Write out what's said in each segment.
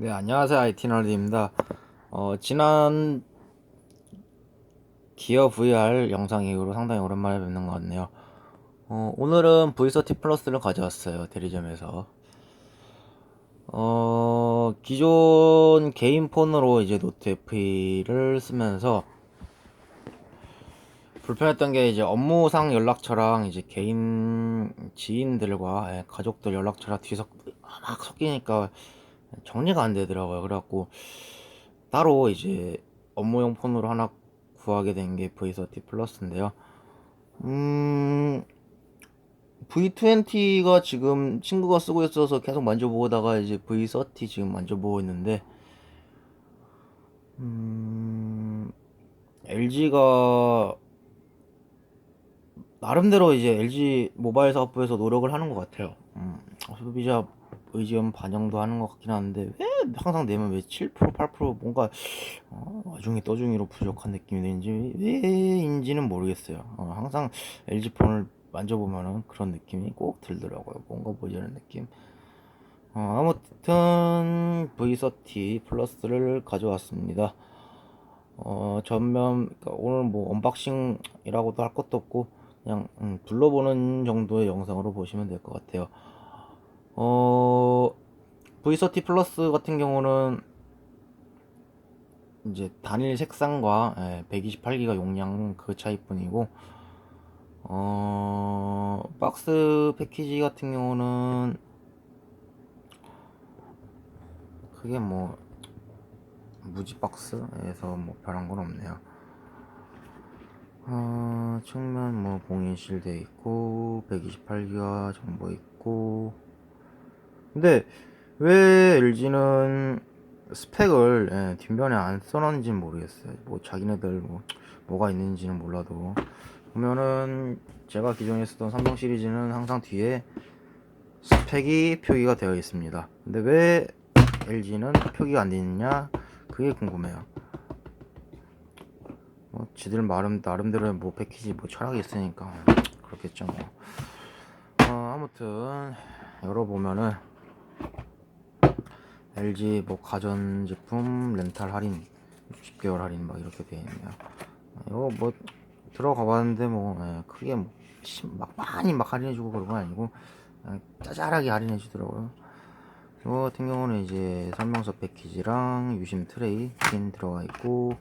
네, 안녕하세요. IT너드입니다. 어, 지난 기어 VR 영상 이후로 상당히 오랜만에 뵙는 것 같네요. 어, 오늘은 V30 플러스를 가져왔어요. 대리점에서. 어, 기존 개인 폰으로 이제 노트 FE를 쓰면서 불편했던 게 이제 업무상 연락처랑 이제 개인 지인들과 예, 가족들 연락처랑 뒤섞 막 섞이니까 정리가 안 되더라고요. 그래갖고 따로 이제 업무용 폰으로 하나 구하게 된 게 V30 플러스인데요. 음, V20가 지금 친구가 쓰고 있어서 계속 만져보다가 이제 V30 지금 만져보고 있는데, 음, LG가 나름대로 이제 LG 모바일 사업부에서 노력을 하는 것 같아요. 음, 소비자 의견 반영도 하는 것 같긴 한데 왜 항상 내면 왜 7% 8% 뭔가 어, 와중에 떠중이로 부족한 느낌이 드는지 왜인지는 모르겠어요. 어, 항상 LG 폰을 만져보면은 그런 느낌이 꼭 들더라고요. 뭔가 보이는 느낌. 어, 아무튼 V30 플러스를 가져왔습니다. 어, 전면 그러니까 오늘 뭐 언박싱이라고도 할 것도 없고 그냥 음, 둘러보는 정도의 영상으로 보시면 될 것 같아요. 어, V30 플러스 같은 경우는 이제 단일 색상과 예, 128기가 용량 그 차이뿐이고 어, 박스 패키지 같은 경우는 그게 뭐 무지 박스에서 뭐 변한 건 없네요. 어, 측면 뭐 봉인 실 돼 있고 128기가 정보 있고 근데 왜 LG는 스펙을 예, 뒷면에 안 써놨는지 모르겠어요. 뭐 자기네들 뭐 뭐가 있는지는 몰라도 보면은 제가 기존에 쓰던 삼성 시리즈는 항상 뒤에 스펙이 표기가 되어 있습니다. 근데 왜 LG는 표기가 안 되어 있느냐 그게 궁금해요. 뭐 지들 나름 나름대로 뭐 패키지 뭐 철학이 있으니까 그렇겠죠 뭐. 어, 아무튼 열어보면은 LG 뭐 가전제품 렌탈 할인 60개월 할인 막 이렇게 되어 있네요. 어, 이거 뭐 들어가 봤는데 뭐 예, 크게 뭐 막 많이 막 할인해주고 그런 건 아니고 그냥 짜잘하게 할인해주더라고요. 이거 같은 경우는 이제 설명서 패키지랑 유심 트레이 핀 들어가 있고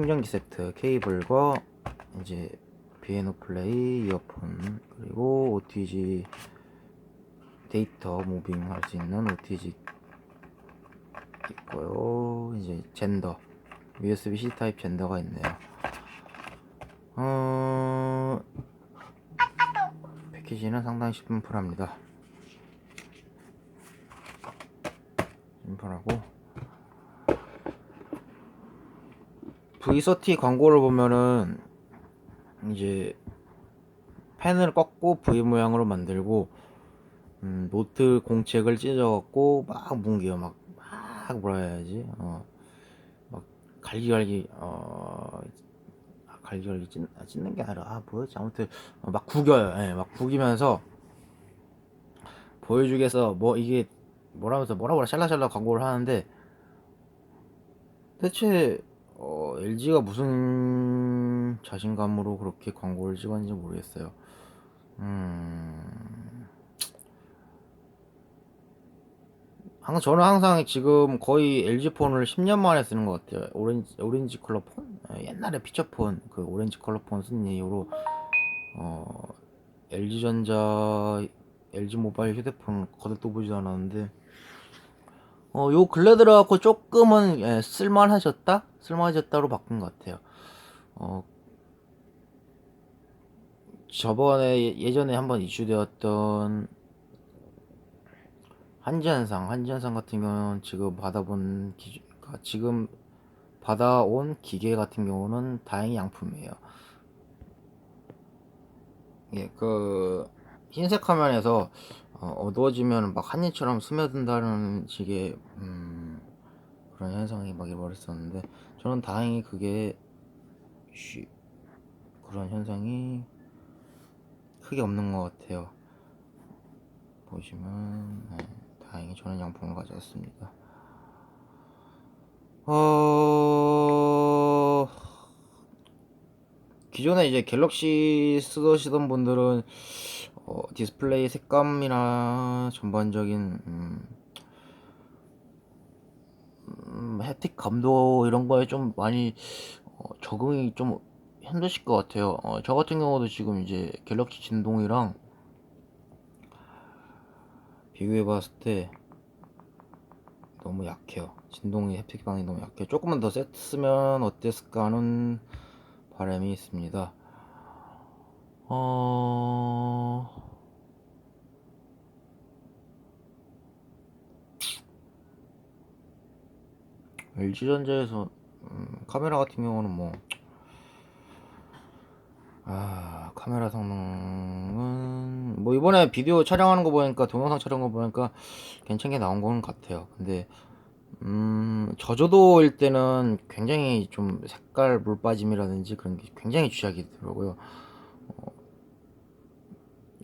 충전기 세트 케이블과 이제 비에노 플레이 이어폰 그리고 OTG 데이터 무빙 할 수 있는 OTG 있고요. 이제 젠더 USB-C 타입 젠더가 있네요. 어... 패키지는 상당히 심플합니다. 심플하고 V30 광고를 보면은 이제 펜을 꺾고 V 모양으로 만들고 음, 노트 공책을 찢어갖고 막 뭉개요. 막, 막 뭐라 해야지? 어, 막 갈기갈기 어, 아, 갈기갈기 찢, 아, 찢는 게 아니라 아 뭐였지? 아무튼 어, 막 구겨요. 예, 막 구기면서 보여주기 위해서 뭐 이게 뭐라면서 뭐라 뭐라 샬라샬라 광고를 하는데 대체 어, LG가 무슨 자신감으로 그렇게 광고를 찍었는지 모르겠어요. 음, 항상 저는 항상 지금 거의 LG 폰을 10년 만에 쓰는 것 같아요. 오렌지 오렌지 컬러 폰 예, 옛날에 피처폰 그 오렌지 컬러 폰 쓴 이후로 어, LG 전자 LG 모바일 휴대폰 거들 떠 보지도 않았는데 어, 요 근래 들어갖고 조금은 예, 쓸만해졌다? 쓸만해졌다로 바꾼 것 같아요. 어, 저번에 예- 예전에 한번 이슈되었던 한지현상, 한지현상 같은 경우는 지금 받아본 기, 가- 지금 받아온 기계 같은 경우는 다행히 양품이에요. 예, 그 흰색 화면에서 어, 어두워지면 막 한일처럼 스며든다는 식의 음, 그런 현상이 막 일어났었는데 저는 다행히 그게 쉬, 그런 현상이 크게 없는 것 같아요. 보시면 네, 다행히 저는 양품을 가져왔습니다. 어... 기존에 이제 갤럭시 쓰시던 분들은 어, 디스플레이 색감이나 전반적인 음, 음, 햅틱 감도 이런 거에 좀 많이 어, 적응이 좀 힘드실 것 같아요. 어, 저 같은 경우도 지금 이제 갤럭시 진동이랑 비교해 봤을 때 너무 약해요. 진동이 햅틱 방이 너무 약해요. 조금만 더 셌으면 어땠을까 하는 바람이 있습니다. 어... LG전자에서 음, 카메라 같은 경우는 뭐 아, 카메라 성능은 뭐 이번에 비디오 촬영하는 거 보니까 동영상 촬영한 거 보니까 괜찮게 나온 거는 같아요. 근데 음, 저조도일 때는 굉장히 좀 색깔 물 빠짐이라든지 그런 게 굉장히 쥐약이 더라고요. 어,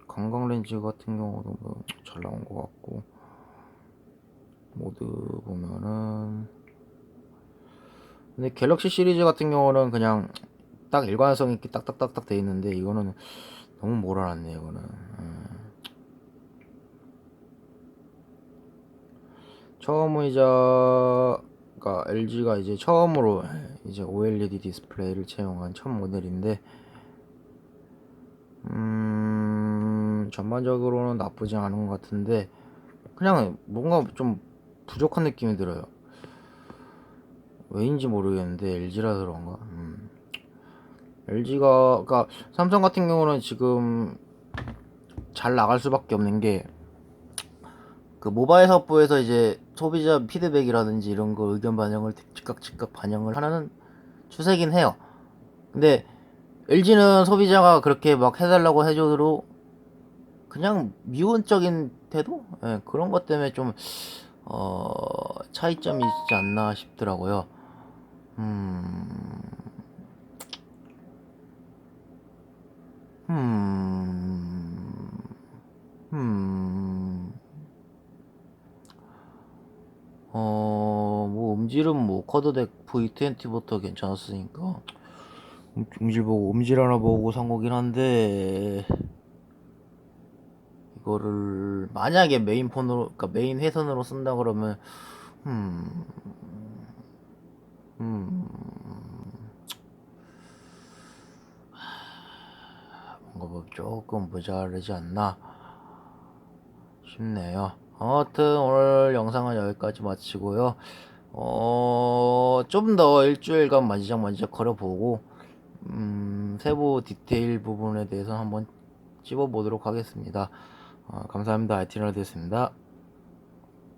관광 렌즈 같은 경우도 뭐 잘 나온 것 같고 모드 보면은 근데 갤럭시 시리즈 같은 경우는 그냥 딱 일관성 있게 딱딱딱딱 돼 있는데 이거는 너무 몰아놨네 이거는 음. 처음이자 그러니까 LG가 이제 처음으로 이제 OLED 디스플레이를 채용한 첫 모델인데 음 전반적으로는 나쁘지 않은 것 같은데 그냥 뭔가 좀 부족한 느낌이 들어요 왜인지 모르겠는데 LG라 그런가 음. LG가 그러니까 삼성 같은 경우는 지금 잘 나갈 수밖에 없는 게 그 모바일 사업부에서 이제 소비자 피드백이라든지 이런 거 의견 반영을 즉각 즉각 반영을 하는 추세긴 해요. 근데 LG는 소비자가 그렇게 막 해달라고 해줘도 그냥 미온적인 태도 예, 그런 것 때문에 좀 어, 차이점이 있지 않나 싶더라고요. 음, 음, 음, 어, 뭐 음질은 뭐 쿼드덱 V20부터 괜찮았으니까 음- 음질 보고 음질 하나 보고 산 거긴 한데 이거를 만약에 메인 폰으로 그러니까 메인 회선으로 쓴다 그러면 음, 음, 뭔가 뭐 조금 모자르지 않나 싶네요. 아무튼 오늘 영상은 여기까지 마치고요. 어, 좀 더 일주일간 만지작 만지작 걸어보고, 음, 세부 디테일 부분에 대해서 한번 찝어보도록 하겠습니다. 어, 감사합니다. 아이티너드였습니다.